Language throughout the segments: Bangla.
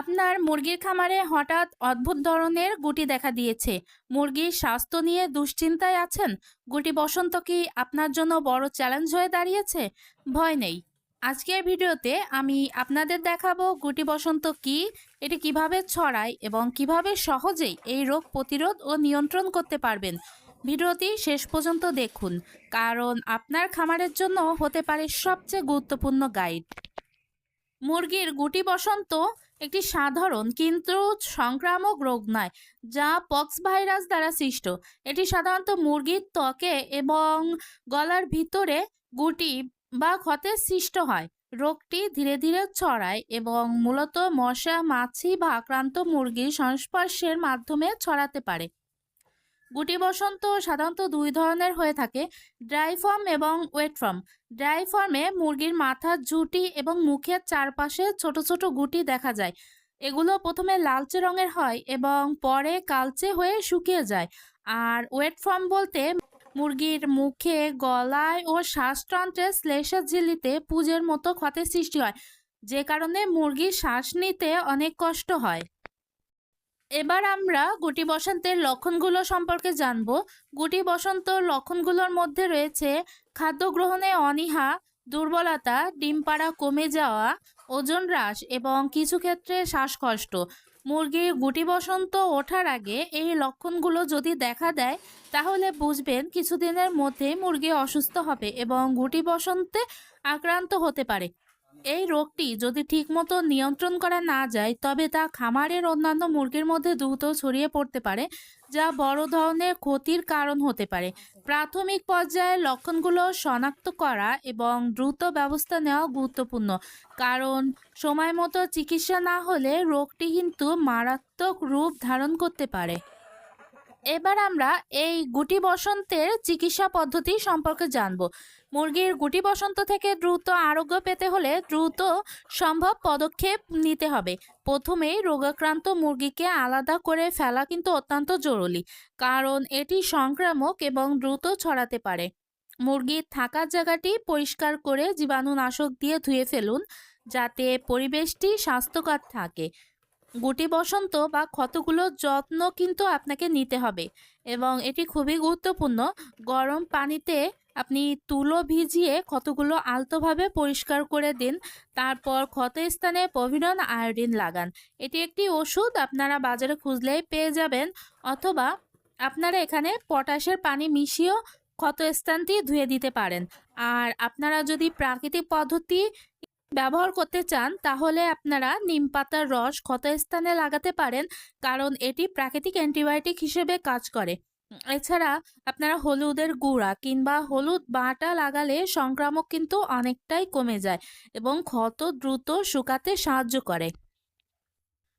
আপনার মুরগির খামারে হঠাৎ অদ্ভুত ধরনের গুটি দেখা দিয়েছে। মুরগির স্বাস্থ্য নিয়ে দুশ্চিন্তায় আছেন? গুটি বসন্ত কি আপনার জন্য বড় চ্যালেঞ্জ হয়ে দাঁড়িয়েছে? ভয় নেই। আজকের ভিডিওতে আমি আপনাদের দেখাবো গুটি বসন্ত কি, এটি কীভাবে ছড়ায় এবং কীভাবে সহজেই এই রোগ প্রতিরোধ ও নিয়ন্ত্রণ করতে পারবেন। ভিডিওটি শেষ পর্যন্ত দেখুন, কারণ আপনার খামারের জন্য হতে পারে সবচেয়ে গুরুত্বপূর্ণ গাইড। মুরগির গুটি বসন্ত একটি সাধারণ কিন্তু সংক্রামক রোগ নয়, যা পক্স ভাইরাস দ্বারা সৃষ্ট। এটি সাধারণত মুরগির ত্বকে এবং গলার ভিতরে গুটি বা ক্ষতে সৃষ্ট হয়। রোগটি ধীরে ধীরে ছড়ায় এবং মূলত মশা, মাছি বা আক্রান্ত মুরগির সংস্পর্শের মাধ্যমে ছড়াতে পারে। গুটি বসন্ত সাধারণত দুই ধরনের হয়ে থাকে, ড্রাই ফর্ম এবং ওয়েট ফর্ম। ড্রাই ফর্মে মুরগির মাথার ঝুঁটি এবং মুখের চারপাশে ছোট ছোট গুটি দেখা যায়। এগুলো প্রথমে লালচে রঙের হয় এবং পরে কালচে হয়ে শুকিয়ে যায়। আর ওয়েট ফর্ম বলতে মুরগির মুখে, গলায় ও শ্বাসতন্ত্রে শ্লেষের ঝিল্লিতে পুজের মতো ক্ষতের সৃষ্টি হয়, যে কারণে মুরগির শ্বাস নিতে অনেক কষ্ট হয়। এবার আমরা গুটি বসন্তের লক্ষণগুলো সম্পর্কে জানব। গুটি বসন্ত লক্ষণগুলোর মধ্যে রয়েছে খাদ্য গ্রহণে অনীহা, দুর্বলতা, ডিম পাড়া কমে যাওয়া, ওজন হ্রাস এবং কিছু ক্ষেত্রে শ্বাসকষ্ট। মুরগির গুটি বসন্ত ওঠার আগে এই লক্ষণগুলো যদি দেখা দেয়, তাহলে বুঝবেন কিছুদিনের মধ্যে মুরগি অসুস্থ হবে এবং গুটি বসন্তে আক্রান্ত হতে পারে। এই রোগটি যদি ঠিকমতো নিয়ন্ত্রণ করা না যায়, তবে তা খামারের অন্যান্য মুরগির মধ্যে দ্রুত ছড়িয়ে পড়তে পারে, যা বড় ধরনের ক্ষতির কারণ হতে পারে। প্রাথমিক পর্যায়ে লক্ষণগুলো শনাক্ত করা এবং দ্রুত ব্যবস্থা নেওয়া গুরুত্বপূর্ণ, কারণ সময় মতো চিকিৎসা না হলে রোগটি কিন্তু মারাত্মক রূপ ধারণ করতে পারে। এবার আমরা এই গুটি বসন্তের চিকিৎসা পদ্ধতি সম্পর্কে জানব। মুরগির গুটি বসন্ত থেকে দ্রুত আরোগ্য পেতে হলে দ্রুত সম্ভব পদক্ষেপ নিতে হবে। প্রথমেই রোগাক্রান্ত মুরগিকে আলাদা করে ফেলা কিন্তু অত্যন্ত জরুরি, কারণ এটি সংক্রামক এবং দ্রুত ছড়াতে পারে। মুরগির থাকার জায়গাটি পরিষ্কার করে জীবাণুনাশক দিয়ে ধুয়ে ফেলুন, যাতে পরিবেশটি স্বাস্থ্যকর থাকে। গুটি বসন্ত বা ক্ষতগুলোর যত্ন কিন্তু আপনাকে নিতে হবে এবং এটি খুবই গুরুত্বপূর্ণ। গরম পানিতে আপনি তুলো ভিজিয়ে ক্ষতগুলো আলতোভাবে পরিষ্কার করে দিন। তারপর ক্ষত স্থানে পভিডন আয়োডিন লাগান। এটি একটি ওষুধ, আপনারা বাজারে খুঁজলেই পেয়ে যাবেন অথবা আপনারা এখানে পটাশের পানি মিশিয়েও ক্ষত স্থানটি ধুয়ে দিতে পারেন। আর আপনারা যদি প্রাকৃতিক পদ্ধতি ব্যবহার করতে চান, তাহলে আপনারা নিম পাতার রস ক্ষতস্থানে লাগাতে পারেন, কারণ এটি প্রাকৃতিক অ্যান্টিবায়োটিক হিসেবে কাজ করে। এছাড়া আপনারা হলুদের গুঁড়া কিংবা হলুদ বাটা লাগালে সংক্রামক কিন্তু অনেকটাই কমে যায় এবং ক্ষত দ্রুত শুকাতে সাহায্য করে।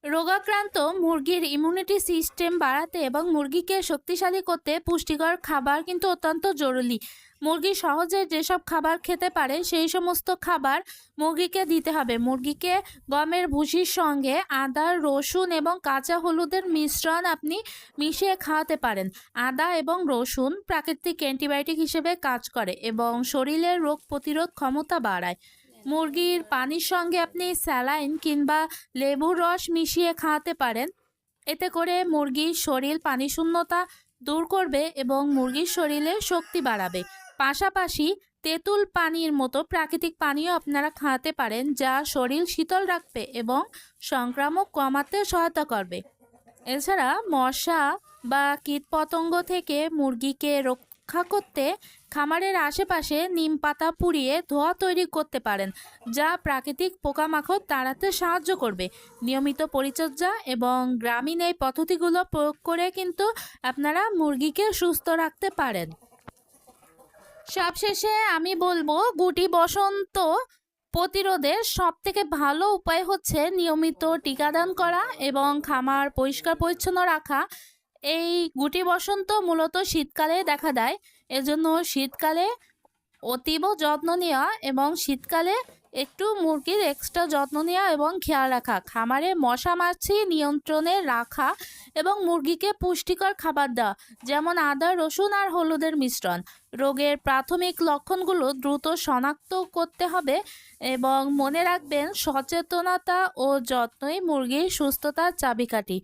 রোগাক্রান্ত মুরগির ইমিউনিটি সিস্টেম বাড়াতে এবং মুরগিকে শক্তিশালী করতে পুষ্টিকর খাবার কিন্তু অত্যন্ত জরুরি। মুরগি সহজে যেসব খাবার খেতে পারে, সেই সমস্ত খাবার মুরগিকে দিতে হবে। মুরগিকে গমের ভুসির সঙ্গে আদা, রসুন এবং কাঁচা হলুদের মিশ্রণ আপনি মিশিয়ে খাওয়াতে পারেন। আদা এবং রসুন প্রাকৃতিক অ্যান্টিবায়োটিক হিসেবে কাজ করে এবং শরীরের রোগ প্রতিরোধ ক্ষমতা বাড়ায়। মুরগির পানির সঙ্গে আপনি স্যালাইন কিংবা লেবুর রস মিশিয়ে খাওয়াতে পারেন। এতে করে মুরগির শরীর পানিশূন্যতা দূর করবে এবং মুরগির শরীরে শক্তি বাড়াবে। পাশাপাশি তেঁতুল পানির মতো প্রাকৃতিক পানীয় আপনারা খাওয়াতে পারেন যা শরীর শীতল রাখবে এবং সংক্রামক কমাতে সহায়তা করবে। এছাড়া মশা বা কীটপতঙ্গ থেকে মুরগিকে রক্ষা করতে খামারের আশেপাশে নিম পাতা পুড়িয়ে ধোয়া তৈরি করতে পারেন, যা প্রাকৃতিক পোকামাকড় তাড়াতে সাহায্য করবে। নিয়মিত পরিচর্যা এবং গ্রামীণ এই পদ্ধতিগুলো প্রয়োগ করে কিন্তু আপনারা মুরগিকে সুস্থ রাখতে পারেন। সবশেষে আমি বলব, গুটি বসন্ত প্রতিরোধের সব থেকে ভালো উপায় হচ্ছে নিয়মিত টিকাদান করা এবং খামার পরিষ্কার পরিচ্ছন্ন রাখা। এই গুটি বসন্ত মূলত শীতকালে দেখা দেয়। এজন্য শীতকালে অতীব যত্ন নেওয়া এবং শীতকালে একটু মুরগির এক্সট্রা যত্ন নেওয়া এবং খেয়াল রাখা। খামারে মশা মাছি নিয়ন্ত্রণে রাখা এবং মুরগিকে পুষ্টিকর খাবার দেওয়া, যেমন আদা, রসুন আর হলুদের মিশ্রণ। রোগের প্রাথমিক লক্ষণগুলো দ্রুত শনাক্ত করতে হবে এবং মনে রাখবেন, সচেতনতা ও যত্নই মুরগির সুস্থতার চাবিকাঠি।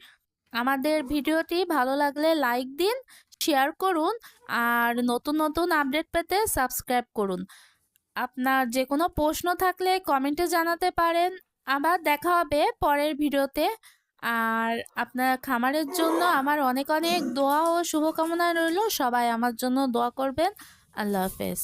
আমাদের ভিডিওটি ভালো লাগলে লাইক দিন শেয়ার করুন, আর নতুন নতুন আপডেট পেতে সাবস্ক্রাইব করুন। আপনার যে কোনো প্রশ্ন থাকলে কমেন্টে জানাতে পারেন। আবার দেখা হবে পরের ভিডিওতে। আর আপনার খামারের জন্য আমার অনেক অনেক দোয়া ও শুভকামনা রইল। সবাই আমার জন্য দোয়া করবেন। আল্লাহ হাফেজ।